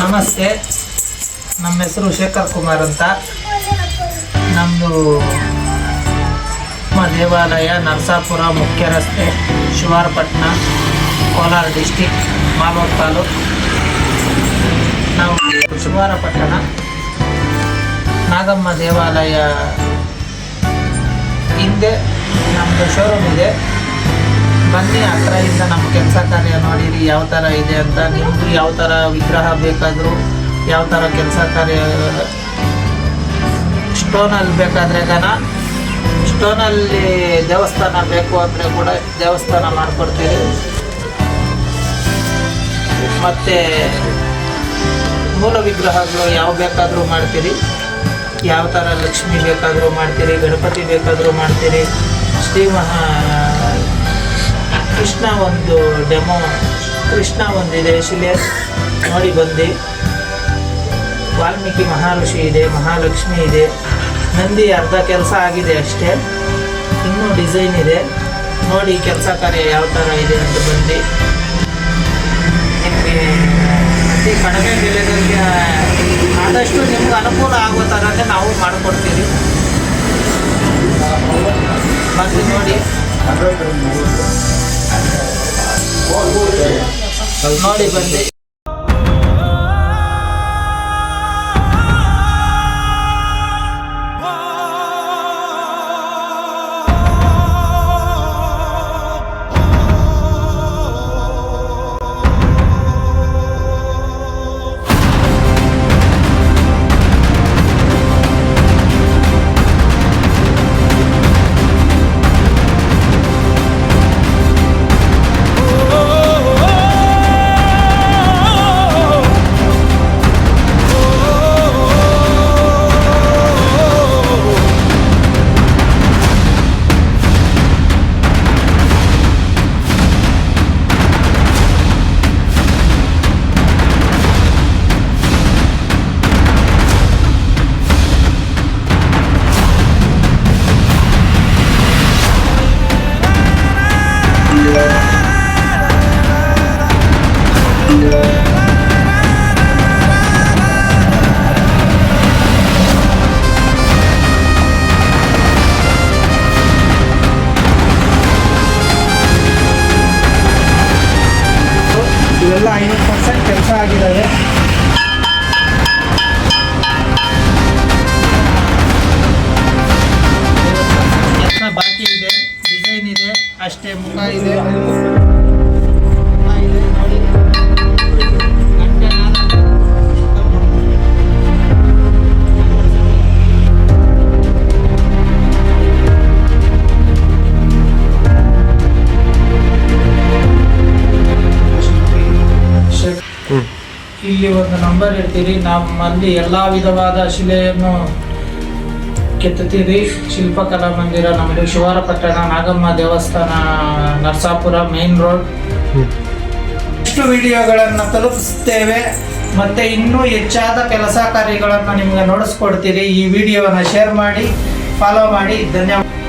ನಮಸ್ತೆ. ನಮ್ಮ ಹೆಸರು ಶೇಖರ್ ಕುಮಾರ್ ಅಂತ. ನಮ್ಮದು ನಮ್ಮ ದೇವಾಲಯ ನರಸಾಪುರ ಮುಖ್ಯ ರಸ್ತೆ, ಶಿವಾರಪಟ್ಟಣ, ಕೋಲಾರ ಡಿಸ್ಟಿಕ್ ಮಾಲೂರು ತಾಲೂಕು. ನಾವು ಶಿವಾರಪಟ್ಟಣ. ನಾಗಮ್ಮ ದೇವಾಲಯ ಹಿಂದೆ ನಮ್ಮದು ಶೋರೂಮ್ ಇದೆ. ಬನ್ನಿ ಹತ್ರ ಇಂದ ನಮ್ಮ ಕೆಲಸ ಕಾರ್ಯ ನೋಡಿರಿ, ಯಾವ ಥರ ಇದೆ ಅಂತ. ನಿಮಗೂ ಯಾವ ಥರ ವಿಗ್ರಹ ಬೇಕಾದರೂ, ಯಾವ ಥರ ಕೆಲಸ ಕಾರ್ಯ, ಸ್ಟೋನಲ್ಲಿ ಬೇಕಾದರೆ ಗನ ಸ್ಟೋನಲ್ಲಿ ದೇವಸ್ಥಾನ ಬೇಕು ಅಂದರೆ ಕೂಡ ದೇವಸ್ಥಾನ ಮಾಡಿಕೊಡ್ತೀವಿ ಮತ್ತು ಮೂಲ ವಿಗ್ರಹಗಳು ಯಾವ ಬೇಕಾದರೂ ಮಾಡ್ತೀರಿ. ಯಾವ ಥರ ಲಕ್ಷ್ಮಿ ಬೇಕಾದರೂ ಮಾಡ್ತೀರಿ, ಗಣಪತಿ ಬೇಕಾದರೂ ಮಾಡ್ತೀರಿ ಶ್ರೀ ಮಹಾ ಕೃಷ್ಣ ಒಂದು ಡೆಮೋ ಕೃಷ್ಣ ಒಂದಿದೆ ಶಿಲೆ. ನೋಡಿ ಬಂದು. ವಾಲ್ಮೀಕಿ ಮಹಾಲಕ್ಷ್ಮಿ ಇದೆ ಮಹಾಲಕ್ಷ್ಮಿ ಇದೆ. ನಂದಿ ಅರ್ಧ ಕೆಲಸ ಆಗಿದೆ ಅಷ್ಟೇ. ಇನ್ನೂ ಡಿಸೈನ್ ಇದೆ. ನೋಡಿ ಕೆಲಸ ಕಾರ್ಯ ಯಾವ ಥರ ಇದೆ ಅಂತ ಬಂದು. ನಿಮಗೆ ಅತಿ ಕಡಿಮೆ ಬೆಲೆದಲ್ಲಿ ಆದಷ್ಟು ನಿಮ್ಗೆ ಅನುಕೂಲ ಆಗೋ ಥರನೇ ನಾವು ಮಾಡಿಕೊಡ್ತೀವಿ. ಬಂದು ನೋಡಿ. ನೋಡಿ ಬಂದು ಪರ್ಸೆಂಟ್ ಕೆಲಸ ಆಗಿದ್ದಾವೆ. ಬಾಕಿ ಇದೆ ಡಿಸೈನ್ ಇದೆ ಅಷ್ಟೇ ಮುಖ ಇದೆ. ಇಲ್ಲಿ ಒಂದು ನಂಬರ್ ಇರ್ತೀರಿ ನಮ್ಮಲ್ಲಿ ಎಲ್ಲ ವಿಧವಾದ ಶಿಲೆಯನ್ನು ಕೆತ್ತುತ್ತೀರಿ. ಶಿಲ್ಪಕಲಾ ಮಂದಿರ, ನಮ್ಮದು ಶಿವಾರಪಟ್ಟಣ ನಾಗಮ್ಮ ದೇವಸ್ಥಾನ, ನರಸಾಪುರ ಮೇನ್ ರೋಡ್ ಇಷ್ಟು ವಿಡಿಯೋಗಳನ್ನು ತಲುಪಿಸುತ್ತೇವೆ. ಮತ್ತೆ ಇನ್ನೂ ಹೆಚ್ಚಾದ ಕೆಲಸ ಕಾರ್ಯಗಳನ್ನು ನಿಮಗೆ ನೋಡಿಸ್ಕೊಡ್ತೀರಿ. ಈ ವಿಡಿಯೋವನ್ನು ಶೇರ್ ಮಾಡಿ ಫಾಲೋ ಮಾಡಿ. ಧನ್ಯವಾದ.